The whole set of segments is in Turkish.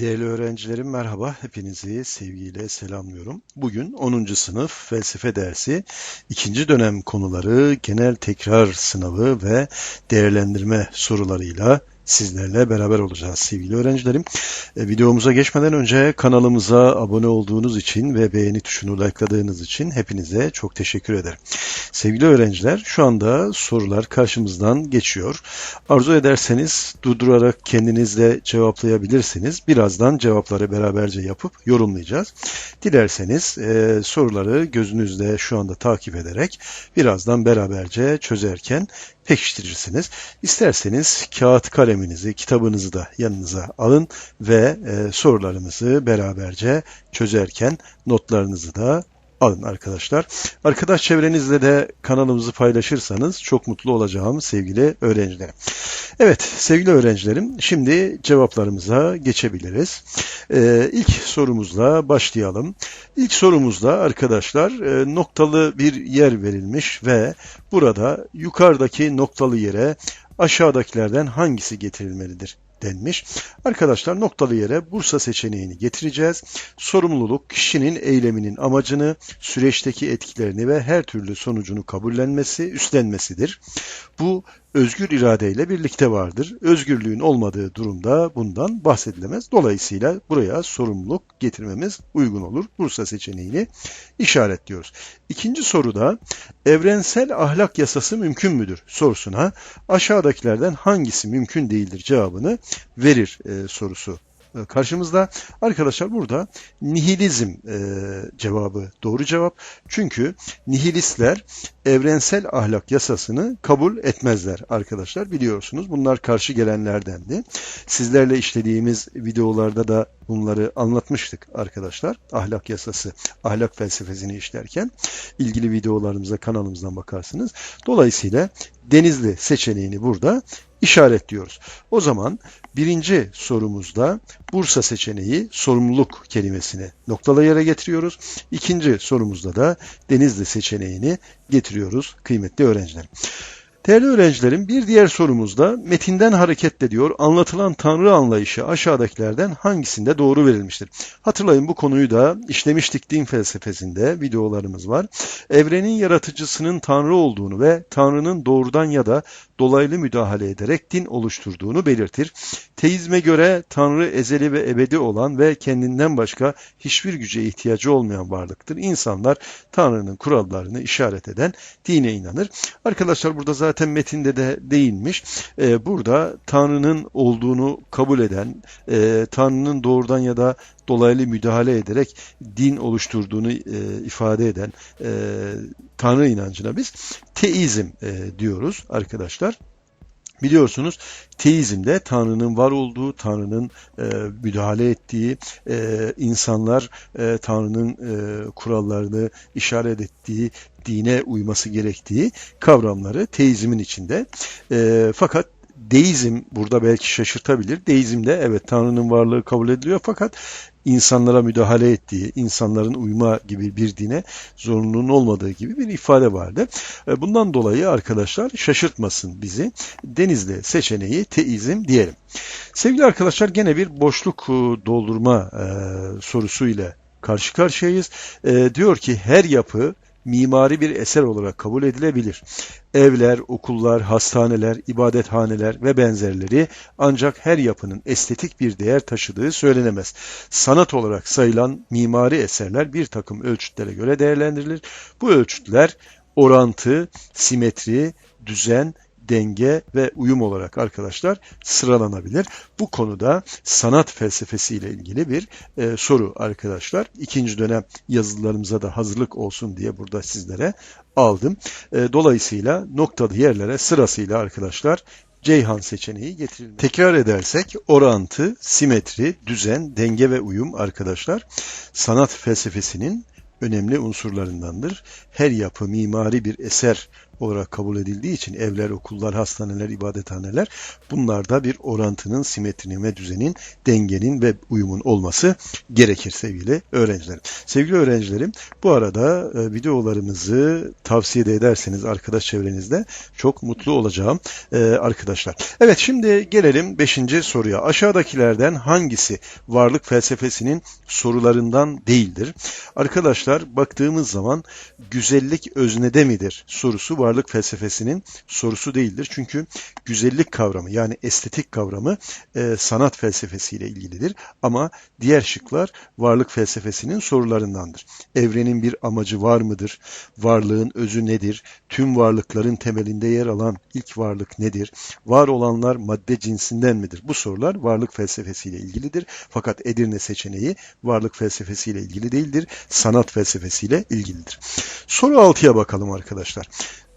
Değerli öğrencilerim merhaba. Hepinizi sevgiyle selamlıyorum. Bugün 10. sınıf felsefe dersi ikinci dönem konuları genel tekrar sınavı ve değerlendirme sorularıyla sizlerle beraber olacağız sevgili öğrencilerim. E, videomuza geçmeden önce kanalımıza abone olduğunuz için ve beğeni tuşunu likeladığınız için hepinize çok teşekkür ederim. Sevgili öğrenciler şu anda sorular karşımızdan geçiyor. Arzu ederseniz durdurarak kendinizle cevaplayabilirsiniz. Birazdan cevapları beraberce yapıp yorumlayacağız. Dilerseniz e, soruları gözünüzde şu anda takip ederek birazdan beraberce çözerken pekiştirirsiniz. İsterseniz kağıt kaleminizi, kitabınızı da yanınıza alın ve e, sorularımızı beraberce çözerken notlarınızı da alın arkadaşlar. Arkadaş çevrenizle de kanalımızı paylaşırsanız çok mutlu olacağım sevgili öğrencilerim. Evet sevgili öğrencilerim şimdi cevaplarımıza geçebiliriz. Ee, ilk sorumuzla başlayalım. İlk sorumuzda arkadaşlar e, noktalı bir yer verilmiş ve burada yukarıdaki noktalı yere aşağıdakilerden hangisi getirilmelidir? Denmiş. Arkadaşlar noktalı yere Bursa seçeneğini getireceğiz. Sorumluluk kişinin eyleminin amacını, süreçteki etkilerini ve her türlü sonucunu kabullenmesi, üstlenmesidir. Bu özgür iradeyle birlikte vardır. Özgürlüğün olmadığı durumda bundan bahsedilemez. Dolayısıyla buraya sorumluluk getirmemiz uygun olur. Bursa seçeneğini işaretliyoruz. İkinci soruda evrensel ahlak yasası mümkün müdür sorusuna aşağıdakilerden hangisi mümkün değildir cevabını verir e, sorusu karşımızda. Arkadaşlar burada nihilizm e, cevabı doğru cevap. Çünkü nihilistler evrensel ahlak yasasını kabul etmezler arkadaşlar. Biliyorsunuz bunlar karşı gelenlerdendi. Sizlerle işlediğimiz videolarda da bunları anlatmıştık arkadaşlar. Ahlak yasası, ahlak felsefesini işlerken ilgili videolarımıza kanalımızdan bakarsınız. Dolayısıyla Denizli seçeneğini burada işaretliyoruz. O zaman birinci sorumuzda Bursa seçeneği sorumluluk kelimesini noktalı yere getiriyoruz. İkinci sorumuzda da Denizli seçeneğini getiriyoruz kıymetli öğrencilerim. Değerli öğrencilerim bir diğer sorumuzda metinden hareketle diyor anlatılan tanrı anlayışı aşağıdakilerden hangisinde doğru verilmiştir? Hatırlayın bu konuyu da işlemiştik din felsefesinde videolarımız var. Evrenin yaratıcısının tanrı olduğunu ve tanrının doğrudan ya da dolaylı müdahale ederek din oluşturduğunu belirtir. Teizme göre Tanrı ezeli ve ebedi olan ve kendinden başka hiçbir güce ihtiyacı olmayan varlıktır. İnsanlar Tanrı'nın kurallarını işaret eden dine inanır. Arkadaşlar burada zaten metinde de değinmiş. Ee, burada Tanrı'nın olduğunu kabul eden, e, Tanrı'nın doğrudan ya da dolaylı müdahale ederek din oluşturduğunu e, ifade eden e, Tanrı inancına biz teizm e, diyoruz arkadaşlar. Biliyorsunuz teizmde Tanrı'nın var olduğu, Tanrı'nın e, müdahale ettiği, e, insanlar e, Tanrı'nın e, kurallarını işaret ettiği, dine uyması gerektiği kavramları teizmin içinde. E, fakat deizm burada belki şaşırtabilir. Deizmde evet Tanrı'nın varlığı kabul ediliyor fakat insanlara müdahale ettiği, insanların uyma gibi bir dine zorunluluğun olmadığı gibi bir ifade vardı. E, bundan dolayı arkadaşlar şaşırtmasın bizi. Denizli seçeneği teizm diyelim. Sevgili arkadaşlar gene bir boşluk e, doldurma e, sorusu ile karşı karşıyayız. Diyor ki her yapı mimari bir eser olarak kabul edilebilir. Evler, okullar, hastaneler, ibadethaneler ve benzerleri ancak her yapının estetik bir değer taşıdığı söylenemez. Sanat olarak sayılan mimari eserler bir takım ölçütlere göre değerlendirilir. Bu ölçütler orantı, simetri, düzen, denge ve uyum olarak arkadaşlar sıralanabilir. Bu konuda sanat felsefesi ile ilgili bir e, soru arkadaşlar. İkinci dönem yazılarımıza da hazırlık olsun diye burada sizlere aldım. E, dolayısıyla noktalı yerlere sırasıyla arkadaşlar Ceyhan seçeneği getirilmeli. Tekrar edersek orantı, simetri, düzen, denge ve uyum arkadaşlar sanat felsefesinin önemli unsurlarındandır. Her yapı mimari bir eser olarak kabul edildiği için evler, okullar, hastaneler, ibadethaneler bunlarda bir orantının, simetrinin ve düzenin, dengenin ve uyumun olması gerekir sevgili öğrencilerim. Sevgili öğrencilerim bu arada e, videolarımızı tavsiye de ederseniz arkadaş çevrenizde çok mutlu olacağım e, arkadaşlar. Evet şimdi gelelim 5. soruya. Aşağıdakilerden hangisi varlık felsefesinin sorularından değildir? Arkadaşlar baktığımız zaman güzellik öznede midir sorusu varlık felsefesinin sorusu değildir. Çünkü güzellik kavramı yani estetik kavramı e, sanat felsefesiyle ilgilidir. Ama diğer şıklar varlık felsefesinin sorularındandır. Evrenin bir amacı var mıdır? Varlığın özü nedir? Tüm varlıkların temelinde yer alan ilk varlık nedir? Var olanlar madde cinsinden midir? Bu sorular varlık felsefesiyle ilgilidir. Fakat Edirne seçeneği varlık felsefesiyle ilgili değildir. Sanat felsefesiyle ilgilidir. Soru 6'ya bakalım arkadaşlar.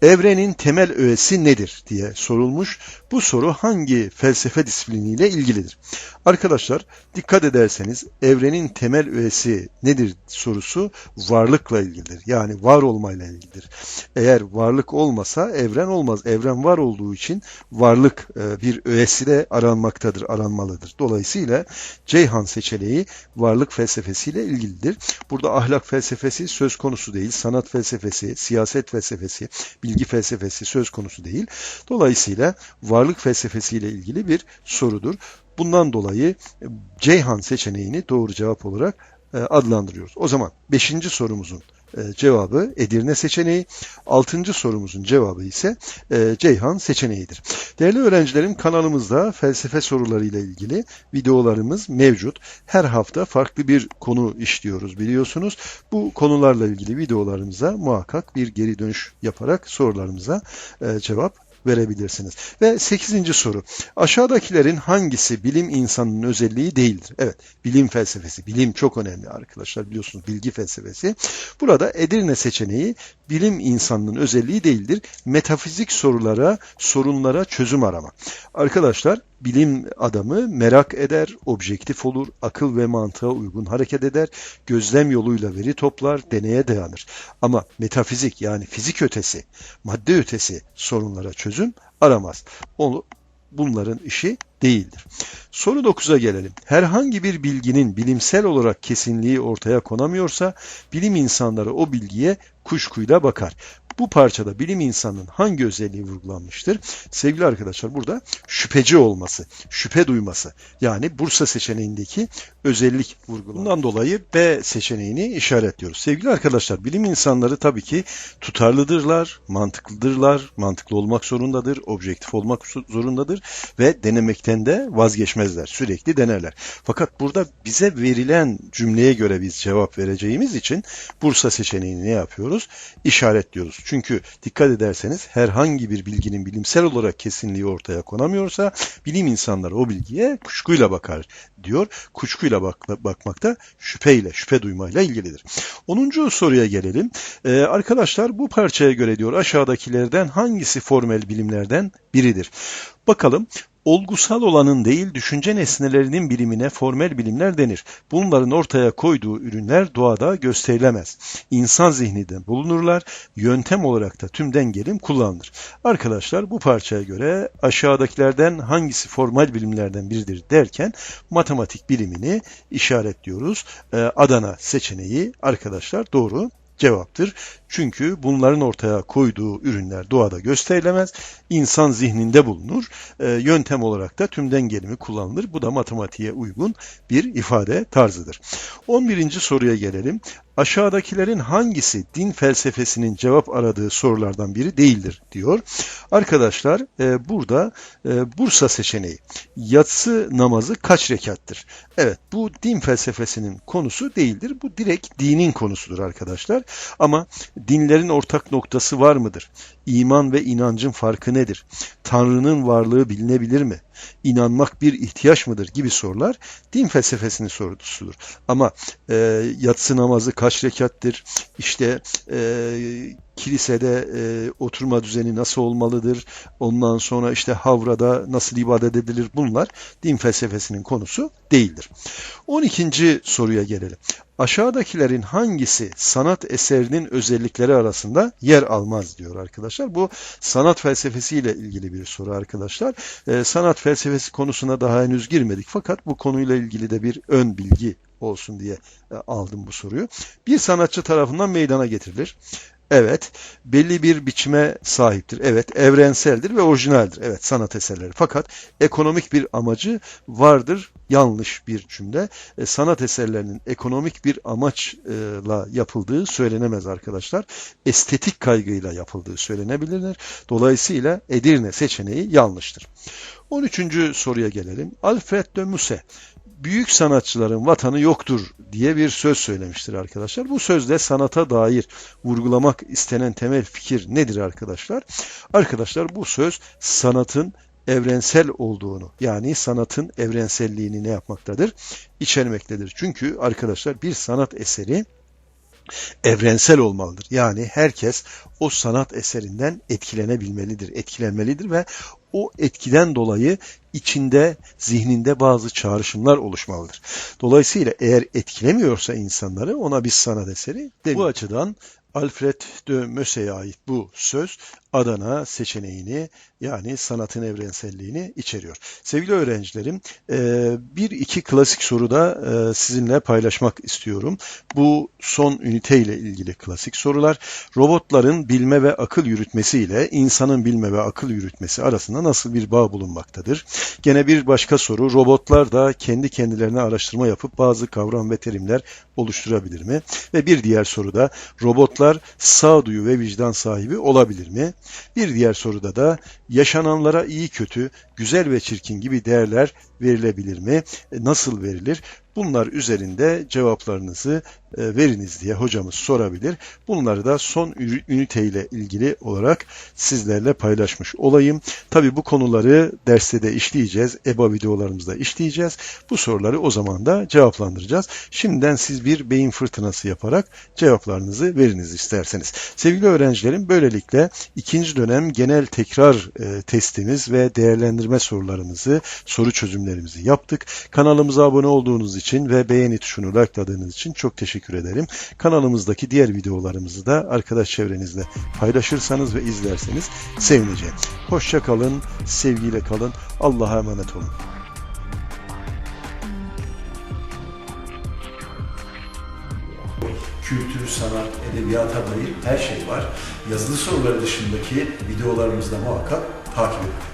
Evrenin temel öğesi nedir diye sorulmuş. Bu soru hangi felsefe disipliniyle ilgilidir? Arkadaşlar dikkat ederseniz evrenin temel öğesi nedir sorusu varlıkla ilgilidir. Yani var olmayla ilgilidir. Eğer varlık olmasa evren olmaz. Evren var olduğu için varlık e, bir öğesi de aranmaktadır, aranmalıdır. Dolayısıyla Ceyhan seçeneği varlık felsefesiyle ilgilidir. Burada ahlak felsefesi söz konusu değil, sanat felsefesi, siyaset felsefesi, bilgi felsefesi söz konusu değil. Dolayısıyla varlık felsefesiyle ilgili bir sorudur. Bundan dolayı e, Ceyhan seçeneğini doğru cevap olarak e, adlandırıyoruz. O zaman 5. sorumuzun cevabı Edirne seçeneği. 6. sorumuzun cevabı ise Ceyhan seçeneğidir. Değerli öğrencilerim kanalımızda felsefe sorularıyla ilgili videolarımız mevcut. Her hafta farklı bir konu işliyoruz biliyorsunuz. Bu konularla ilgili videolarımıza muhakkak bir geri dönüş yaparak sorularımıza cevap verebilirsiniz. Ve 8. soru. Aşağıdakilerin hangisi bilim insanının özelliği değildir? Evet, bilim felsefesi. Bilim çok önemli arkadaşlar biliyorsunuz bilgi felsefesi. Burada Edirne seçeneği bilim insanının özelliği değildir. Metafizik sorulara, sorunlara çözüm arama. Arkadaşlar bilim adamı merak eder, objektif olur, akıl ve mantığa uygun hareket eder, gözlem yoluyla veri toplar, deneye dayanır. Ama metafizik yani fizik ötesi, madde ötesi sorunlara çözüm aramaz. Onu bunların işi değildir. Soru 9'a gelelim. Herhangi bir bilginin bilimsel olarak kesinliği ortaya konamıyorsa bilim insanları o bilgiye kuşkuyla bakar. Bu parçada bilim insanının hangi özelliği vurgulanmıştır? Sevgili arkadaşlar burada şüpheci olması, şüphe duyması. Yani Bursa seçeneğindeki özellik vurgulanır. Bundan dolayı B seçeneğini işaretliyoruz. Sevgili arkadaşlar bilim insanları tabii ki tutarlıdırlar, mantıklıdırlar, mantıklı olmak zorundadır, objektif olmak zorundadır ve denemekten de vazgeçmezler. Sürekli denerler. Fakat burada bize verilen cümleye göre biz cevap vereceğimiz için Bursa seçeneğini ne yapıyoruz? İşaretliyoruz. Çünkü dikkat ederseniz herhangi bir bilginin bilimsel olarak kesinliği ortaya konamıyorsa bilim insanları o bilgiye kuşkuyla bakar diyor. Kuşkuyla bak bakmak da şüpheyle, şüphe duymayla ilgilidir. 10. soruya gelelim. Ee, arkadaşlar bu parçaya göre diyor aşağıdakilerden hangisi formel bilimlerden biridir? Bakalım olgusal olanın değil düşünce nesnelerinin bilimine formel bilimler denir. Bunların ortaya koyduğu ürünler doğada gösterilemez. İnsan zihninde bulunurlar, yöntem olarak da tümden gelim kullanılır. Arkadaşlar bu parçaya göre aşağıdakilerden hangisi formal bilimlerden biridir derken matematik bilimini işaretliyoruz. Ee, Adana seçeneği arkadaşlar doğru cevaptır. Çünkü bunların ortaya koyduğu ürünler doğada gösterilemez, insan zihninde bulunur. E, yöntem olarak da tümden gelimi kullanılır. Bu da matematiğe uygun bir ifade tarzıdır. 11. soruya gelelim. Aşağıdakilerin hangisi din felsefesinin cevap aradığı sorulardan biri değildir diyor. Arkadaşlar e, burada e, Bursa seçeneği. Yatsı namazı kaç rekattır? Evet bu din felsefesinin konusu değildir. Bu direkt dinin konusudur arkadaşlar. Ama dinlerin ortak noktası var mıdır? İman ve inancın farkı nedir? Tanrı'nın varlığı bilinebilir mi? İnanmak bir ihtiyaç mıdır gibi sorular din felsefesinin sorusudur. Ama e, yatsı namazı kaç rekattir? İşte e, kilisede e, oturma düzeni nasıl olmalıdır? Ondan sonra işte havrada nasıl ibadet edilir? Bunlar din felsefesinin konusu değildir. 12. soruya gelelim. Aşağıdakilerin hangisi sanat eserinin özellikleri arasında yer almaz diyor arkadaşlar. Bu sanat felsefesiyle ilgili bir soru arkadaşlar. Ee, sanat felsefesi konusuna daha henüz girmedik fakat bu konuyla ilgili de bir ön bilgi olsun diye e, aldım bu soruyu. Bir sanatçı tarafından meydana getirilir. Evet, belli bir biçime sahiptir. Evet, evrenseldir ve orijinaldir. Evet, sanat eserleri. Fakat ekonomik bir amacı vardır. Yanlış bir cümle. E, sanat eserlerinin ekonomik bir amaçla yapıldığı söylenemez arkadaşlar. Estetik kaygıyla yapıldığı söylenebilir. Dolayısıyla Edirne seçeneği yanlıştır. 13. soruya gelelim. Alfred de Musset büyük sanatçıların vatanı yoktur diye bir söz söylemiştir arkadaşlar. Bu sözde sanata dair vurgulamak istenen temel fikir nedir arkadaşlar? Arkadaşlar bu söz sanatın evrensel olduğunu yani sanatın evrenselliğini ne yapmaktadır? İçermektedir. Çünkü arkadaşlar bir sanat eseri evrensel olmalıdır. Yani herkes o sanat eserinden etkilenebilmelidir, etkilenmelidir ve o etkiden dolayı içinde, zihninde bazı çağrışımlar oluşmalıdır. Dolayısıyla eğer etkilemiyorsa insanları ona bir sanat eseri. Bu açıdan Alfred de Musset'e ait bu söz Adana seçeneğini yani sanatın evrenselliğini içeriyor. Sevgili öğrencilerim, e, bir iki klasik soruda e, sizinle paylaşmak istiyorum. Bu son ünite ile ilgili klasik sorular. Robotların bilme ve akıl yürütmesi ile insanın bilme ve akıl yürütmesi arasında nasıl bir bağ bulunmaktadır? Gene bir başka soru, robotlar da kendi kendilerine araştırma yapıp bazı kavram ve terimler oluşturabilir mi? Ve bir diğer soruda, robotlar sağduyu ve vicdan sahibi olabilir mi? Bir diğer soruda da yaşananlara iyi kötü, güzel ve çirkin gibi değerler verilebilir mi? E, nasıl verilir? Bunlar üzerinde cevaplarınızı e, veriniz diye hocamız sorabilir. Bunları da son ünite ile ilgili olarak sizlerle paylaşmış olayım. Tabi bu konuları derste de işleyeceğiz. EBA videolarımızda işleyeceğiz. Bu soruları o zaman da cevaplandıracağız. Şimdiden siz bir beyin fırtınası yaparak cevaplarınızı veriniz isterseniz. Sevgili öğrencilerim böylelikle ikinci dönem genel tekrar e, testimiz ve değerlendirme sorularımızı, soru çözümlerimizi yaptık. Kanalımıza abone olduğunuz için ve beğeni tuşunu likeladığınız için çok teşekkür ederim. Kanalımızdaki diğer videolarımızı da arkadaş çevrenizle paylaşırsanız ve izlerseniz sevineceğim. Hoşça kalın, sevgiyle kalın. Allah'a emanet olun. kültür, sanat, edebiyata dair her şey var. Yazılı soruları dışındaki videolarımızda muhakkak takip edin.